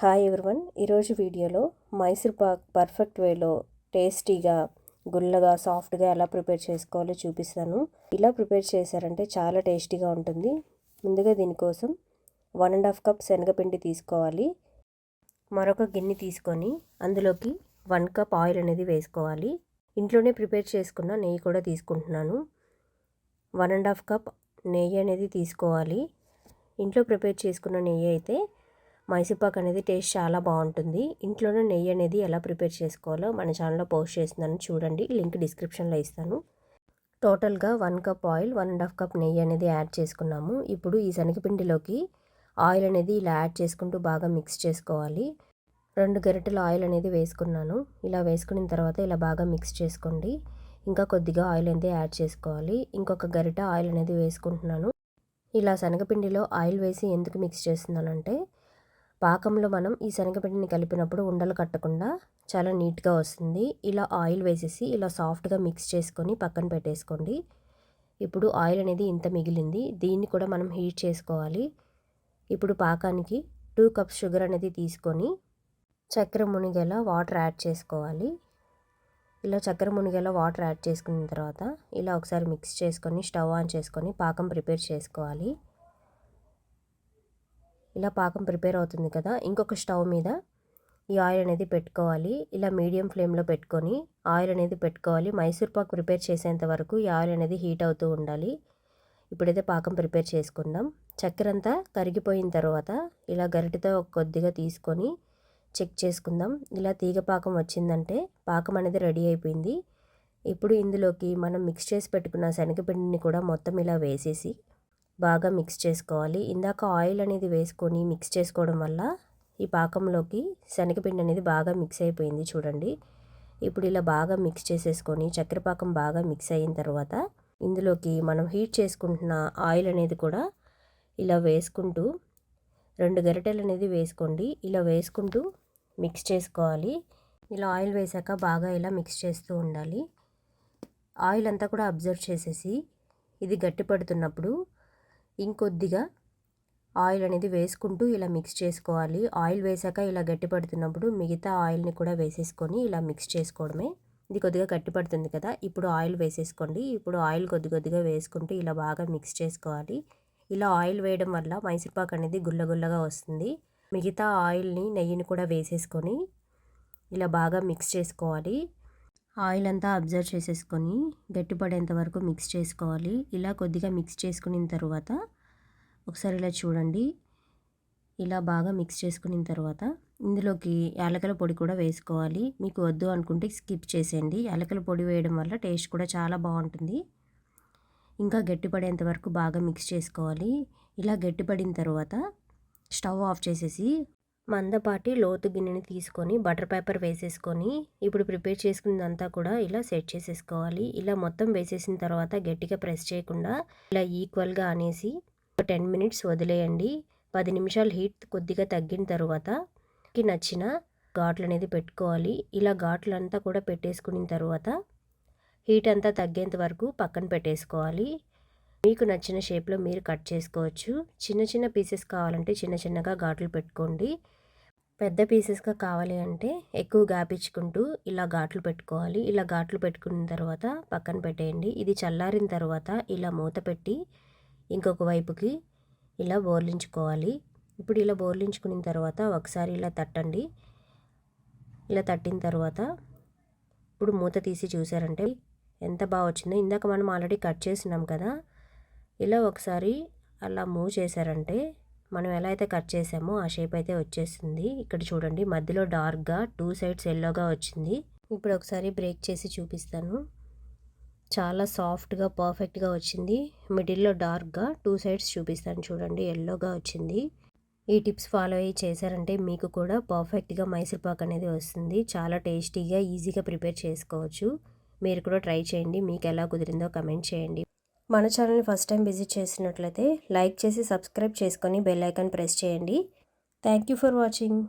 Hi everyone ఈరోజు వీడియోలో Mysore Pak perfect వేలో టేస్టీగా గుల్లగా సాఫ్ట్గా ఎలా ప్రిపేర్ చేసుకోవాలో చూపిస్తాను. ఇలా ప్రిపేర్ చేశారంటే చాలా టేస్టీగా ఉంటుంది. ముందుగా దీనికోసం వన్ అండ్ హాఫ్ కప్ శనగపిండి తీసుకోవాలి. మరొక గిన్నె తీసుకొని అందులోకి వన్ కప్ ఆయిల్ అనేది వేసుకోవాలి. ఇంట్లోనే ప్రిపేర్ చేసుకున్న నెయ్యి కూడా తీసుకుంటున్నాను. వన్ అండ్ హాఫ్ కప్ నెయ్యి అనేది తీసుకోవాలి. ఇంట్లో ప్రిపేర్ చేసుకున్న నెయ్యి అయితే మైసూపాక్ అనేది టేస్ట్ చాలా బాగుంటుంది. ఇంట్లోనే నెయ్యి అనేది ఎలా ప్రిపేర్ చేసుకోవాలో మన ఛానల్లో పోస్ట్ చేస్తున్నాను చూడండి. లింక్ డిస్క్రిప్షన్లో ఇస్తాను. టోటల్గా one cup oil one and half cup నెయ్యి అనేది యాడ్ చేసుకున్నాము. ఇప్పుడు ఈ శనగపిండిలోకి ఆయిల్ అనేది ఇలా యాడ్ చేసుకుంటూ బాగా మిక్స్ చేసుకోవాలి. రెండు గరిటెల ఆయిల్ అనేది వేసుకున్నాను. ఇలా వేసుకున్న తర్వాత ఇలా బాగా మిక్స్ చేసుకోండి. ఇంకా కొద్దిగా ఆయిల్ అనేది యాడ్ చేసుకోవాలి. ఇంకొక గరిట ఆయిల్ అనేది వేసుకుంటున్నాను. ఇలా శనగపిండిలో ఆయిల్ వేసి ఎందుకు మిక్స్ చేస్తున్నానంటే పాకంలో మనం ఈ శనగపిండిని కలిపినప్పుడు ఉండలు కట్టకుండా చాలా నీట్గా వస్తుంది. ఇలా ఆయిల్ వేసేసి ఇలా సాఫ్ట్గా మిక్స్ చేసుకొని పక్కన పెట్టేసుకోండి. ఇప్పుడు ఆయిల్ అనేది ఇంత మిగిలింది. దీన్ని కూడా మనం హీట్ చేసుకోవాలి. ఇప్పుడు పాకానికి టూ కప్స్ షుగర్ అనేది తీసుకొని చక్కెర మునిగేలా వాటర్ యాడ్ చేసుకోవాలి. ఇలా చక్కెర మునిగేలా వాటర్ యాడ్ చేసుకున్న తర్వాత ఇలా ఒకసారి మిక్స్ చేసుకొని స్టవ్ ఆన్ చేసుకొని పాకం ప్రిపేర్ చేసుకోవాలి. ఇలా పాకం ప్రిపేర్ అవుతుంది కదా ఇంకొక స్టవ్ మీద ఈ ఆయిల్ అనేది పెట్టుకోవాలి. ఇలా మీడియం ఫ్లేమ్లో పెట్టుకొని ఆయిల్ అనేది పెట్టుకోవాలి. మైసూర్ పాక్ ప్రిపేర్ చేసేంత వరకు ఈ ఆయిల్ అనేది హీట్ అవుతూ ఉండాలి. ఇప్పుడైతే పాకం ప్రిపేర్ చేసుకుందాం. చక్కెర అంతా కరిగిపోయిన తర్వాత ఇలా గరిటెతో కొద్దిగా తీసుకొని చెక్ చేసుకుందాం. ఇలా తీగ పాకం వచ్చిందంటే పాకం అనేది రెడీ అయిపోయింది. ఇప్పుడు ఇందులోకి మనం మిక్స్ చేసి పెట్టుకున్న శనగపిండిని కూడా మొత్తం ఇలా వేసేసి బాగా మిక్స్ చేసుకోవాలి. ఇందాక ఆయిల్ అనేది వేసుకొని మిక్స్ చేసుకోవడం వల్ల ఈ పాకంలోకి శనగపిండి అనేది బాగా మిక్స్ అయిపోయింది చూడండి. ఇప్పుడు ఇలా బాగా మిక్స్ చేసేసుకొని చక్కెర పాకం బాగా మిక్స్ అయిన తర్వాత ఇందులోకి మనం హీట్ చేసుకుంటున్న ఆయిల్ అనేది కూడా ఇలా వేసుకుంటూ రెండు గరిటెలు అనేది వేసుకోండి. ఇలా వేసుకుంటూ మిక్స్ చేసుకోవాలి. ఇలా ఆయిల్ వేసాక బాగా ఇలా మిక్స్ చేస్తూ ఉండాలి. ఆయిల్ అంతా కూడా అబ్జర్వ్ చేసేసి ఇది గట్టి పడుతున్నప్పుడు ఇంకొద్దిగా ఆయిల్ అనేది వేసుకుంటూ ఇలా మిక్స్ చేసుకోవాలి. ఆయిల్ వేసాక ఇలా గట్టి పడుతున్నప్పుడు మిగతా ఆయిల్ని కూడా వేసేసుకొని ఇలా మిక్స్ చేసుకోవడమే. ఇది కొద్దిగా గట్టి పడుతుంది కదా ఇప్పుడు ఆయిల్ వేసేసుకోండి. ఇప్పుడు ఆయిల్ కొద్ది కొద్దిగా వేసుకుంటూ ఇలా బాగా మిక్స్ చేసుకోవాలి. ఇలా ఆయిల్ వేయడం వల్ల మైసూర్పాక్ అనేది గుల్లగుల్లగా వస్తుంది. మిగతా ఆయిల్ని నెయ్యిని కూడా వేసేసుకొని ఇలా బాగా మిక్స్ చేసుకోవాలి. ఆయిల్ అంతా అబ్జర్వ్ చేసేసుకొని గట్టిపడేంత వరకు మిక్స్ చేసుకోవాలి. ఇలా కొద్దిగా మిక్స్ చేసుకున్న తర్వాత ఒకసారి ఇలా చూడండి. ఇలా బాగా మిక్స్ చేసుకున్న తర్వాత ఇందులోకి యాలకల పొడి కూడా వేసుకోవాలి. మీకు వద్దు అనుకుంటే స్కిప్ చేసేయండి. యాలకల పొడి వేయడం వల్ల టేస్ట్ కూడా చాలా బాగుంటుంది. ఇంకా గట్టిపడేంత వరకు బాగా మిక్స్ చేసుకోవాలి. ఇలా గట్టిపడిన తర్వాత స్టవ్ ఆఫ్ చేసేసి మందపాటి లోతు గిన్నెని తీసుకొని బటర్ పేపర్ వేసేసుకొని ఇప్పుడు ప్రిపేర్ చేసుకున్నదంతా కూడా ఇలా సెట్ చేసేసుకోవాలి. ఇలా మొత్తం వేసేసిన తర్వాత గట్టిగా ప్రెస్ చేయకుండా ఇలా ఈక్వల్గా అనేసి ఒక టెన్ మినిట్స్ వదిలేయండి. పది నిమిషాలు హీట్ కొద్దిగా తగ్గిన తర్వాత నచ్చిన ఘాట్లు అనేది పెట్టుకోవాలి. ఇలా ఘాట్లంతా కూడా పెట్టేసుకున్న తర్వాత హీట్ అంతా తగ్గేంత వరకు పక్కన పెట్టేసుకోవాలి. మీకు నచ్చిన షేప్లో మీరు కట్ చేసుకోవచ్చు. చిన్న చిన్న పీసెస్ కావాలంటే చిన్న చిన్నగా ఘాట్లు పెట్టుకోండి. పెద్ద పీసెస్గా కావాలి అంటే ఎక్కువ గాపించుకుంటూ ఇలా ఘాట్లు పెట్టుకోవాలి. ఇలా ఘాట్లు పెట్టుకున్న తర్వాత పక్కన పెట్టేయండి. ఇది చల్లారిన తర్వాత ఇలా మూత పెట్టి ఇంకొక వైపుకి ఇలా బోర్లించుకోవాలి. ఇప్పుడు ఇలా బోర్లించుకున్న తర్వాత ఒకసారి ఇలా తట్టండి. ఇలా తట్టిన తర్వాత ఇప్పుడు మూత తీసి చూసారంటే ఎంత బాగా వచ్చిందో. ఇందాక మనం ఆల్రెడీ కట్ చేసినాం కదా. ఇలా ఒకసారి అలా మూవ్ చేశారంటే మనం ఎలా అయితే కట్ చేసామో ఆ షేప్ అయితే వచ్చేసింది. ఇక్కడ చూడండి మధ్యలో డార్క్గా టూ సైడ్స్ ఎల్లోగా వచ్చింది. ఇప్పుడు ఒకసారి బ్రేక్ చేసి చూపిస్తాను. చాలా సాఫ్ట్గా పర్ఫెక్ట్గా వచ్చింది. మిడిల్లో డార్క్గా టూ సైడ్స్ చూపిస్తాను చూడండి ఎల్లోగా వచ్చింది. ఈ టిప్స్ ఫాలో అయ్యి చేశారంటే మీకు కూడా పర్ఫెక్ట్గా మైసూర్పాక్ అనేది వస్తుంది. చాలా టేస్టీగా ఈజీగా ప్రిపేర్ చేసుకోవచ్చు. మీరు కూడా ట్రై చేయండి. మీకు ఎలా కుదిరిందో కమెంట్ చేయండి. మన ఛానల్ని ఫస్ట్ టైం విజిట్ చేసినట్లయితే లైక్ చేసి సబ్స్క్రైబ్ చేసుకొని బెల్ ఐకాన్ ప్రెస్ చేయండి. Thank you for watching.